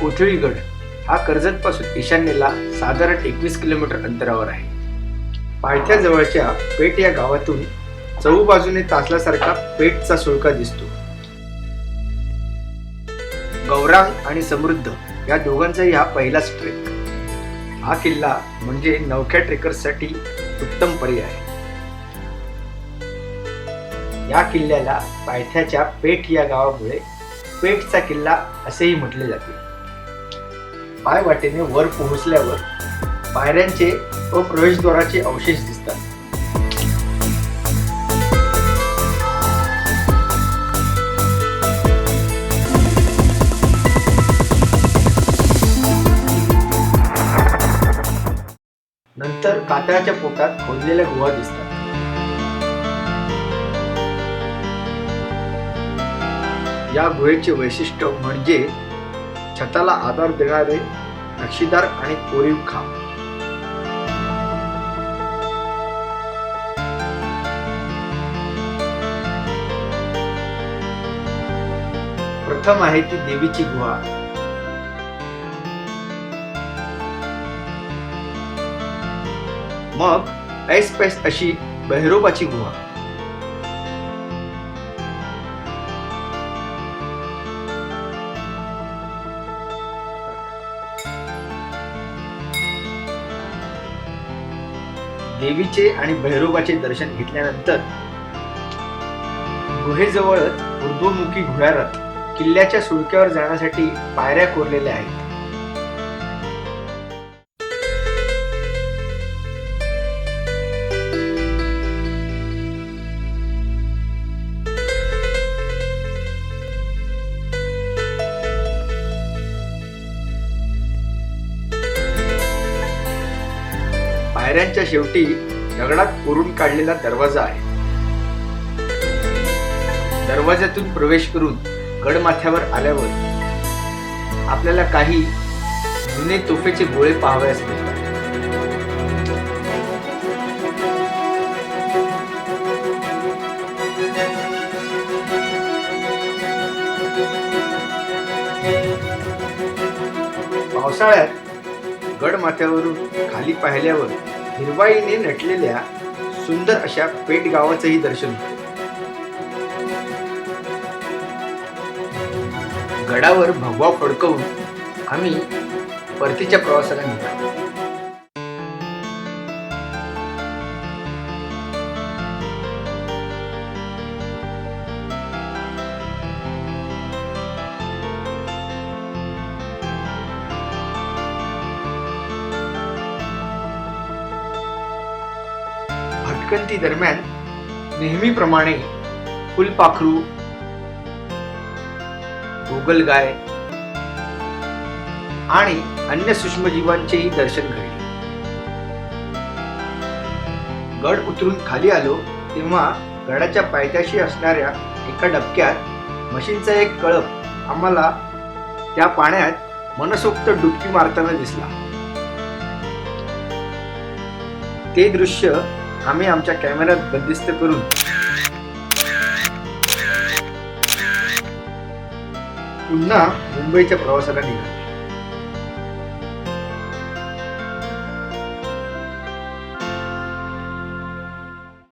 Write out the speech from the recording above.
कोथळीगड हा कर्जतपासून ईशान्येला साधारण एकवीस किलोमीटर अंतरावर आहे. पायथ्याजवळच्या पेठ या गावातून चहूबाजूने तासल्यासारखा पेठचा सुळका दिसतो. गौरांग आणि समृद्ध या दोघांचाही हा पहिलाच ट्रेक हा किल्ला म्हणजे नवख्या ट्रेकर्ससाठी उत्तम पर्याय. आहे या किल्ल्याला पायथ्याच्या पेठ या गावामुळे पेठचा किल्ला असेही म्हटले जाते. पाय वाटेने वर पोहोचल्यावर पायऱ्यांचे व प्रवेशद्वाराचे अवशेष दिसतात. नंतर कातळाच्या पोटात खोदलेल्या गुहा दिसतात. या गुहेचे वैशिष्ट्य म्हणजे छताला आधार देणारे नक्षीदार आणि कोरीव खांब. प्रथम आहे ती देवीची गुहा. मग ऐस पैस अशी बहिरोबाची गुहा. देवीचे आणि भैरोबाचे दर्शन घेतल्यानंतर गुहेजवळच ऊर्ध्वमुखी भुयारात किल्ल्याच्या सुळक्यावर जाण्यासाठी पायऱ्या कोरलेल्या आहेत. पायऱ्यांच्या शेवटी दगडात कोरून काढलेला दरवाजा आहे. दरवाज्यातून प्रवेश करून गडमाथ्यावर आल्यावर आपल्याला काही जुने तोफेचे गोळे पाहावयास मिळतात पावसाळ्यात गडमाथ्यावरून खाली पाहिल्यावर हिरवाईने नटलेल्या सुंदर अशा पेट गावाचंही दर्शन. होतं गडावर भगवा फडकवून आम्ही परतीच्या प्रवासाला निघालो. भटकंती दरम्यान नेहमीप्रमाणे फुलपाखरू गोगलगाय आणि अन्य सूक्ष्मजीवांचेही दर्शन घडले. गड उतरून खाली आलो तेव्हा गडाच्या पायथ्याशी असणाऱ्या एका डबक्यात मशीनचा एक कळप आम्हाला त्या पाण्यात मनसोक्त डुबकी मारताना दिसला. ते दृश्य आम्ही आमच्या कॅमेऱ्यात बंदिस्त करून पुन्हा मुंबईच्या प्रवासाला निघालो.